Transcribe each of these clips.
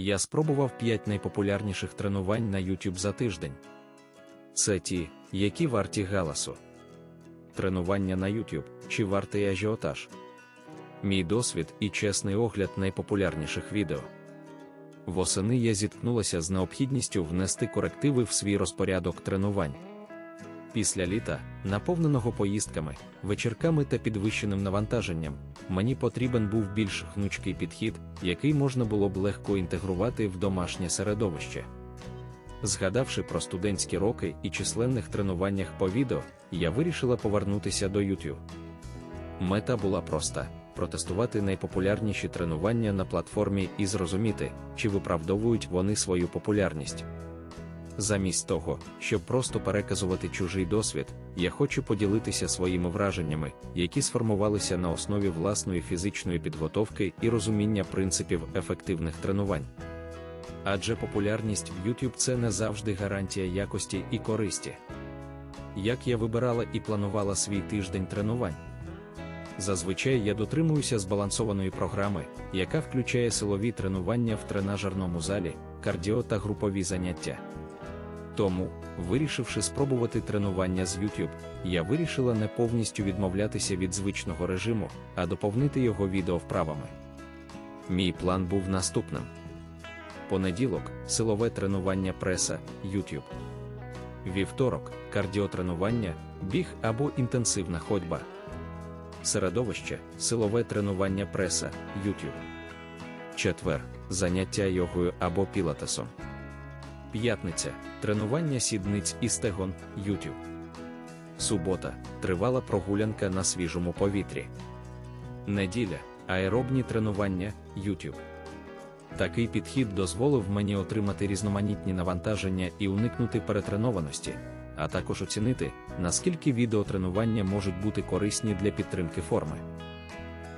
Я спробував 5 найпопулярніших тренувань на YouTube за тиждень. Це ті, які варті галасу. Тренування на YouTube чи вартий ажіотаж. Мій досвід і чесний огляд найпопулярніших відео. Восени я зіткнулася з необхідністю внести корективи в свій розпорядок тренувань. Після літа, наповненого поїздками, вечірками та підвищеним навантаженням, мені потрібен був більш гнучкий підхід, який можна було б легко інтегрувати в домашнє середовище. Згадавши про студентські роки і численних тренуваннях по відео, я вирішила повернутися до YouTube. Мета була проста протестувати найпопулярніші тренування на платформі і зрозуміти, чи виправдовують вони свою популярність. Замість того, щоб просто переказувати чужий досвід, я хочу поділитися своїми враженнями, які сформувалися на основі власної фізичної підготовки і розуміння принципів ефективних тренувань. Адже популярність в YouTube це не завжди гарантія якості і користі. Як я вибирала і планувала свій тиждень тренувань? Зазвичай я дотримуюся збалансованої програми, яка включає силові тренування в тренажерному залі, кардіо та групові заняття. Тому, вирішивши спробувати тренування з YouTube, я вирішила не повністю відмовлятися від звичного режиму, а доповнити його відео вправами. Мій план був наступним: понеділок силове тренування преса YouTube. Вівторок кардіотренування, біг або інтенсивна ходьба. Середовище силове тренування преса YouTube. Четвер заняття йогою або пілатесом. П'ятниця тренування сідниць і стегон YouTube. Субота тривала прогулянка на свіжому повітрі. Неділя аеробні тренування YouTube. Такий підхід дозволив мені отримати різноманітні навантаження і уникнути перетренованості, а також оцінити, наскільки відеотренування можуть бути корисні для підтримки форми.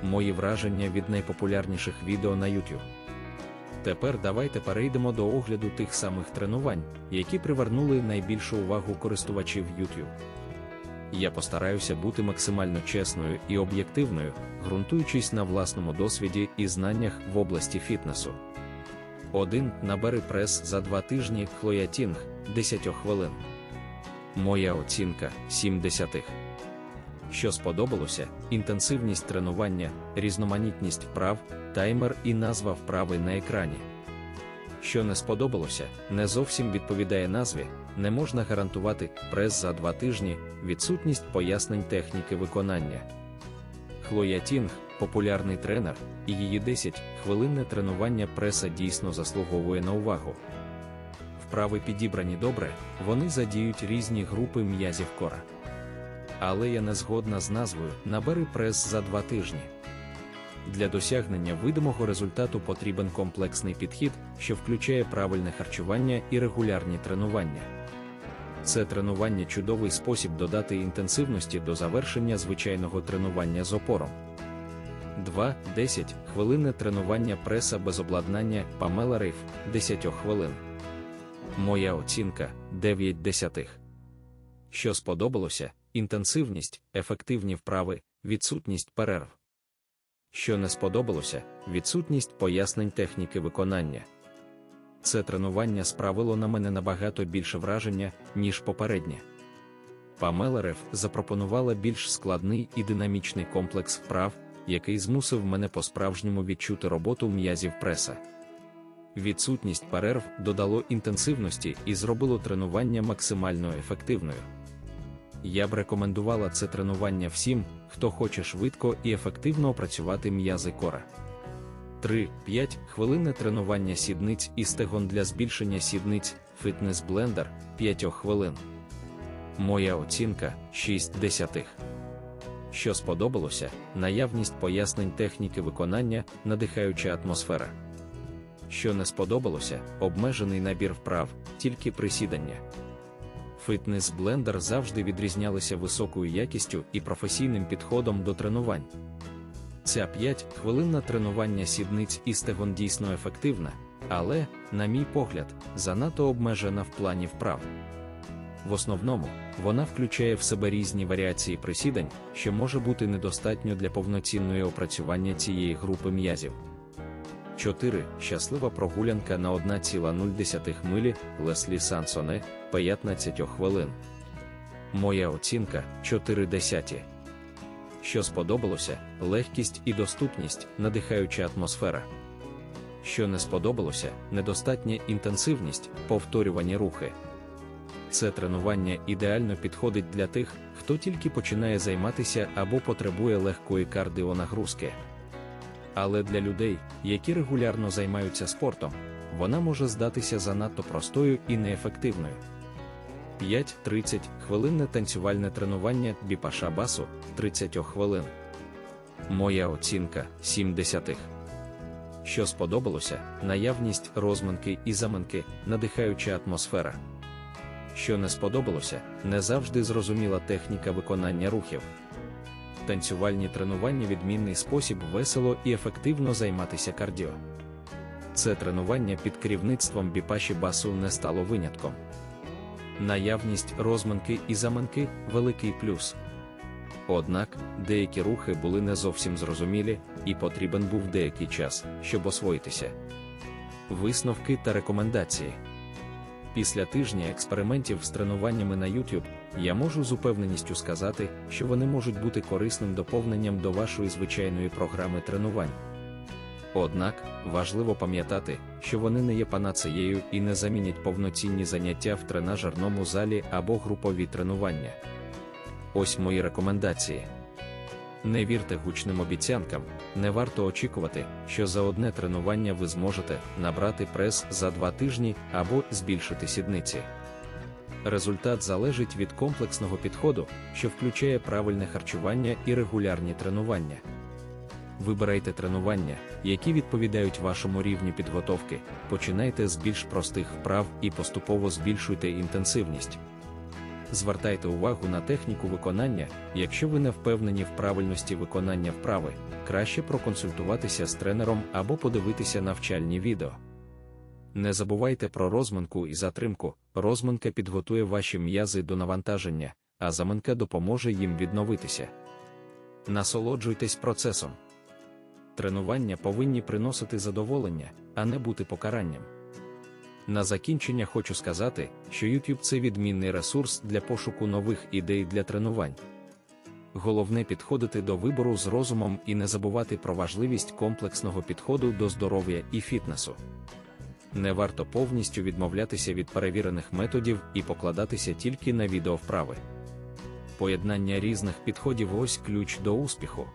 Мої враження від найпопулярніших відео на YouTube. Тепер давайте перейдемо до огляду тих самих тренувань, які привернули найбільшу увагу користувачів YouTube. Я постараюся бути максимально чесною і об'єктивною, ґрунтуючись на власному досвіді і знаннях в області фітнесу. 1. Набери прес за 2 тижні Хлоятінг 10 хвилин. Моя оцінка 7 десятих. Що сподобалося, інтенсивність тренування, різноманітність вправ, таймер і назва вправи на екрані. Що не сподобалося, не зовсім відповідає назві, не можна гарантувати прес за два тижні, відсутність пояснень техніки виконання. Хлоя Тінг, популярний тренер, і її 10 хвилинне тренування преса дійсно заслуговує на увагу. Вправи підібрані добре, вони задіють різні групи м'язів кора. Але я не згодна з назвою Набери прес за два тижні. Для досягнення видимого результату потрібен комплексний підхід, що включає правильне харчування і регулярні тренування. Це тренування чудовий спосіб додати інтенсивності до завершення звичайного тренування з опором. 2-10 хвилинне тренування преса без обладнання Памела Рейф 10 хвилин. Моя оцінка 9 десятих. Що сподобалося, інтенсивність, ефективні вправи, відсутність перерв. Що не сподобалося, відсутність пояснень техніки виконання. Це тренування справило на мене набагато більше враження, ніж попереднє. Памела Реф запропонувала більш складний і динамічний комплекс вправ, який змусив мене по-справжньому відчути роботу м'язів преса. Відсутність перерв додало інтенсивності і зробило тренування максимально ефективною. Я б рекомендувала це тренування всім, хто хоче швидко і ефективно опрацювати м'язи кора. 3-5 хвилинне тренування сідниць і стегон для збільшення сідниць, фітнес блендер 5 хвилин. Моя оцінка 6 десятих. Що сподобалося, наявність пояснень техніки виконання, надихаюча атмосфера. Що не сподобалося, обмежений набір вправ, тільки присідання. Фітнес блендер завжди відрізнялися високою якістю і професійним підходом до тренувань. Ця 5 хвилинна тренування сідниць і стегон дійсно ефективна, але, на мій погляд, занадто обмежена в плані вправ. В основному, вона включає в себе різні варіації присідань, що може бути недостатньо для повноцінної опрацювання цієї групи м'язів. 4. Щаслива прогулянка на 1,0 милі Леслі Сансоне 15 хвилин. Моя оцінка 4 десяті. Що сподобалося, легкість і доступність, надихаюча атмосфера. Що не сподобалося, недостатня інтенсивність, повторювані рухи. Це тренування ідеально підходить для тих, хто тільки починає займатися або потребує легкої кардіонагрузки. Але для людей, які регулярно займаються спортом, вона може здатися занадто простою і неефективною. 5-30 хвилинне танцювальне тренування біпаша басу 30 хвилин. Моя оцінка 7 десятих. Що сподобалося, наявність розминки і заминки, надихаюча атмосфера. Що не сподобалося, не завжди зрозуміла техніка виконання рухів. Танцювальні тренування відмінний спосіб весело і ефективно займатися кардіо. Це тренування під керівництвом біпаші басу не стало винятком. Наявність розминки і заминки великий плюс. Однак, деякі рухи були не зовсім зрозумілі, і потрібен був деякий час, щоб освоїтися. Висновки та рекомендації. Після тижня експериментів з тренуваннями на YouTube я можу з упевненістю сказати, що вони можуть бути корисним доповненням до вашої звичайної програми тренувань. Однак важливо пам'ятати, що вони не є панацеєю і не замінять повноцінні заняття в тренажерному залі або групові тренування. Ось мої рекомендації. Не вірте гучним обіцянкам, не варто очікувати, що за одне тренування ви зможете набрати прес за два тижні або збільшити сідниці. Результат залежить від комплексного підходу, що включає правильне харчування і регулярні тренування. Вибирайте тренування, які відповідають вашому рівню підготовки, починайте з більш простих вправ і поступово збільшуйте інтенсивність. Звертайте увагу на техніку виконання, якщо ви не впевнені в правильності виконання вправи, краще проконсультуватися з тренером або подивитися навчальні відео. Не забувайте про розминку і затримку, розминка підготує ваші м'язи до навантаження, а заминка допоможе їм відновитися. Насолоджуйтесь процесом. Тренування повинні приносити задоволення, а не бути покаранням. На закінчення хочу сказати, що YouTube це відмінний ресурс для пошуку нових ідей для тренувань. Головне підходити до вибору з розумом і не забувати про важливість комплексного підходу до здоров'я і фітнесу. Не варто повністю відмовлятися від перевірених методів і покладатися тільки на відеовправи. Поєднання різних підходів ось ключ до успіху.